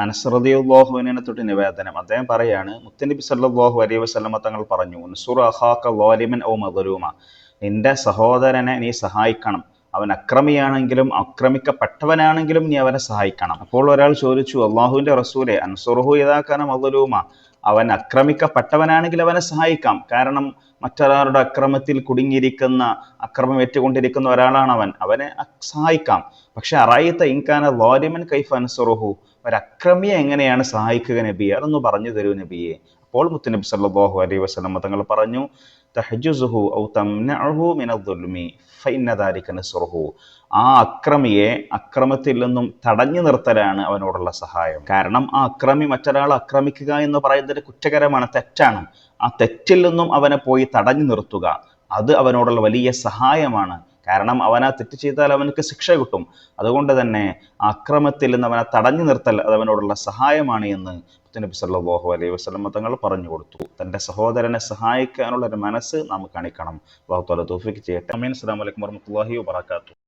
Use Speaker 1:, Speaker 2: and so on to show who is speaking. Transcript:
Speaker 1: അനസ്രദിയുള്ളാഹുവിനെ തൊട്ട് നിവേദനം. അദ്ദേഹം പറയാണ് മുത്തനബി സല്ലാഹു അലൈഹി വസ്ലമ തങ്ങൾ പറഞ്ഞു നുസുർ അഹാക്ക ഓ മദലൂമ. നിന്റെ സഹോദരനെ നീ സഹായിക്കണം. അവൻ അക്രമിയാണെങ്കിലും ആക്രമിക്കപ്പെട്ടവനാണെങ്കിലും നീ അവനെ സഹായിക്കണം. അപ്പോൾ ഒരാൾ ചോദിച്ചു അള്ളാഹുവിന്റെ റസൂലെ അൻസുറുഹു ഇതാക്കാനും മദലൂമ. അവൻ അക്രമിക്കപ്പെട്ടവനാണെങ്കിൽ അവനെ സഹായിക്കാം. കാരണം മറ്റൊരാളുടെ അക്രമത്തിൽ കുടുങ്ങിയിരിക്കുന്ന അക്രമം ഏറ്റുകൊണ്ടിരിക്കുന്ന ഒരാളാണ് അവൻ. അവനെ സഹായിക്കാം. പക്ഷെ അറായത്ത ഇൻകാന ലോരിമൻ കൈഫ് അൻസുറുഹു. ഒരക്രമിയെ എങ്ങനെയാണ് സഹായിക്കുക നബിയെ? അതൊന്ന് പറഞ്ഞു തരൂ നബിയെ. അപ്പോൾ മുത്തുനബി സല്ലാഹു അലൈഹി വസല്ലം തങ്ങൾ പറഞ്ഞു തഹജുസുഹു ഔ തംനഉഹു മിനദ്ദുൽമി ഫഇന്ന ദാലിക നസ്റുഹു. ആ അക്രമിയെ അക്രമത്തിൽ നിന്നും തടഞ്ഞു നിർത്തലാണ് അവനോടുള്ള സഹായം. കാരണം ആ അക്രമി മറ്റൊരാൾ ആക്രമിക്കുക എന്ന് പറയുന്നത് കുറ്റകരമാണ് തെറ്റാണ്. ആ തെറ്റിൽ നിന്നും അവനെ പോയി തടഞ്ഞു നിർത്തുക. അത് അവനോടുള്ള വലിയ സഹായമാണ്. കാരണം അവൻ ആ തെറ്റ് ചെയ്താൽ അവനക്ക് ശിക്ഷ കിട്ടും. അതുകൊണ്ട് തന്നെ അക്രമത്തിൽ നിന്ന് അവനെ തടഞ്ഞു നിർത്തൽ അത് അവനോടുള്ള സഹായമാണ് എന്ന് നബി സല്ലല്ലാഹു അലൈഹി വസല്ലം തങ്ങൾ പറഞ്ഞു കൊടുത്തു. തന്റെ സഹോദരനെ സഹായിക്കാനുള്ള ഒരു മനസ്സ് നാം കാണിക്കണം. അള്ളാഹു തൗഫീഖ് ചെയ്യട്ടെ. അമീൻ. അസ്സലാമു അലൈക്കും വറഹ്മത്തുള്ളാഹി വബറകാതുഹു.